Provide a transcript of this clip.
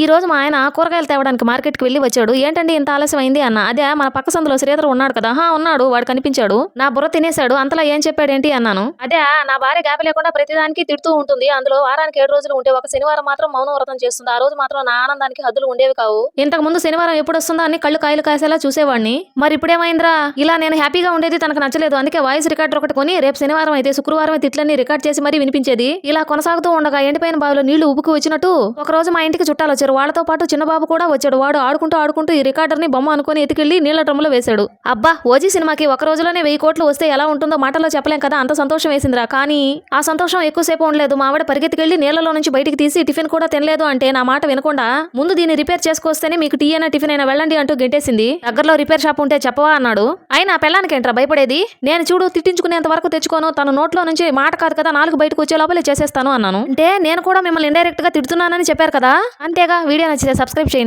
ఈ రోజు మా ఆయన కూరగాయలు తేవడానికి మార్కెట్కి వెళ్ళి వచ్చాడు. ఏంటండి ఇంత ఆలస్యం అయింది అన్న. అదే మన పక్క సందులో శ్రీధర్ ఉన్నాడు కదా. హా ఉన్నాడు. వాడు కనిపించాడు. నా బుర్ర తినేశాడు. అంతలా ఏం చెప్పాడేంటి అన్నాను. అదే నా భార్య గ్యాప్ లేకుండా ప్రతిదానికి తిడుతూ ఉంటుంది. అందులో వారానికి ఏడు రోజులు ఉంటే ఒక శనివారం మాత్రం మౌన వ్రతం చేస్తుంది. ఆ రోజు మాత్రం నా ఆనందానికి హద్దులు ఉండేవి కావు. ఇంతకు ముందు శనివారం ఎప్పుడు వస్తుందా అని కళ్ళు కాయలు కాసేలా చూసేవాడిని. మరి ఇప్పుడేమైందిరా? ఇలా నేను హ్యాపీగా ఉండేది తనకు నచ్చలేదు. అందుకే వాయిస్ రికార్డర్ ఒకటి కొని రేపు శనివారం అయితే శుక్రవారం తిట్లన్నీ రికార్డ్ చేసి మరీ వినిపించేది. ఇలా కొనసాగుతూ ఉండగా ఎండిపోయిన బావిలో నీళ్ళు ఉబ్బుకు వచ్చినట్టు ఒక రోజు మా ఇంటికి చుట్టాలు వచ్చారు. వాళ్ళతో పాటు చిన్న బాబు కూడా వచ్చాడు. వాడు ఆడుకుంటూ ఆడుకుంటూ ఈ రికార్డర్ని బొమ్మ అనుకుని ఎతికెళ్ళి నీళ్ళ డ్రమ్ములో వేశాడు. అబ్బా ఓజీ సినిమాకి ఒక రోజులోనే వెయ్యి కోట్లు వస్తే ఎలా ఉంటుందో మాటల్లో చెప్పలేం కదా అంత సంతోషం వేసిందిరా. కానీ ఆ సంతోషం ఎక్కువసేపు ఉండలేదు. మా ఆవిడ పరిగెత్తికెళ్ళి నీళ్ళలో నుంచి బయటికి తీసి టిఫిన్ కూడా తినలేదు అంటే నా మాట వినకుండా ముందు దీన్ని రిపేర్ చేసుకొస్తేనే మీకు టీ అయినా టిఫిన్ అయినా వెళ్ళండి అంటూ గెంటేసింది. దగ్గరలో రిపేర్ షాప్ ఉంటే చెప్పవా అన్నాడు. అయినా పెళ్ళానికేంట్రా భయపడేది? నేను చూడు తిట్టించుకునేంత వరకు తెచ్చుకోను. తన నోట్లో నుంచి మాట కాదు కదా నాలుగు బయటకు వచ్చే లోపలే చేసేస్తాను అన్నాను. అంటే నేను కూడా మిమ్మల్ని ఇండైరెక్ట్గా తిడుతున్నానని చెప్పారు కదా? అంతేగా వీడియో నచ్చితే సబ్స్క్రైబ్ చేయండి.